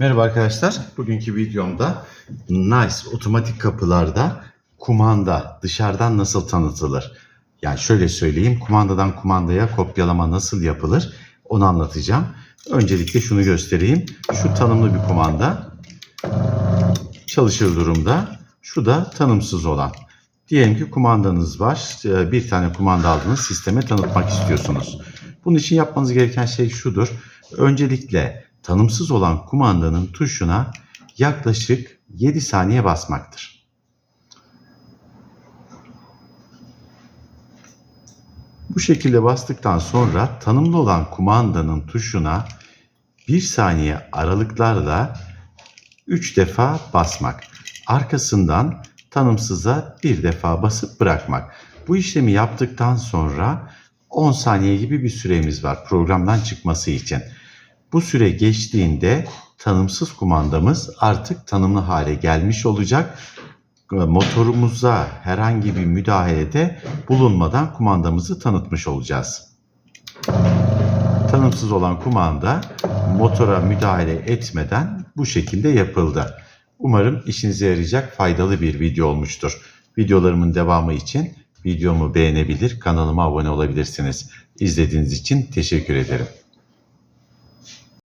Merhaba arkadaşlar. Bugünkü videomda Nice otomatik kapılarda kumanda dışarıdan nasıl tanıtılır? Yani şöyle söyleyeyim, kumandadan kumandaya kopyalama nasıl yapılır? Onu anlatacağım. Öncelikle şunu göstereyim. Şu tanımlı bir kumanda. Çalışır durumda. Şu da tanımsız olan. Diyelim ki kumandanız var. Ee, Bir tane kumanda aldınız. Sisteme tanıtmak istiyorsunuz. Bunun için yapmanız gereken şey şudur. Öncelikle tanımsız olan kumandanın tuşuna yaklaşık 7 saniye basmaktır. Bu şekilde bastıktan sonra tanımlı olan kumandanın tuşuna 1 saniye aralıklarla 3 defa basmak. Arkasından tanımsıza bir defa basıp bırakmak. Bu işlemi yaptıktan sonra 10 saniye gibi bir süremiz var programdan çıkması için. Bu süre geçtiğinde tanımsız kumandamız artık tanımlı hale gelmiş olacak. Motorumuza herhangi bir müdahalede bulunmadan kumandamızı tanıtmış olacağız. Tanımsız olan kumanda motora müdahale etmeden bu şekilde yapıldı. Umarım işinize yarayacak faydalı bir video olmuştur. Videolarımın devamı için videomu beğenebilir, kanalıma abone olabilirsiniz. İzlediğiniz için teşekkür ederim.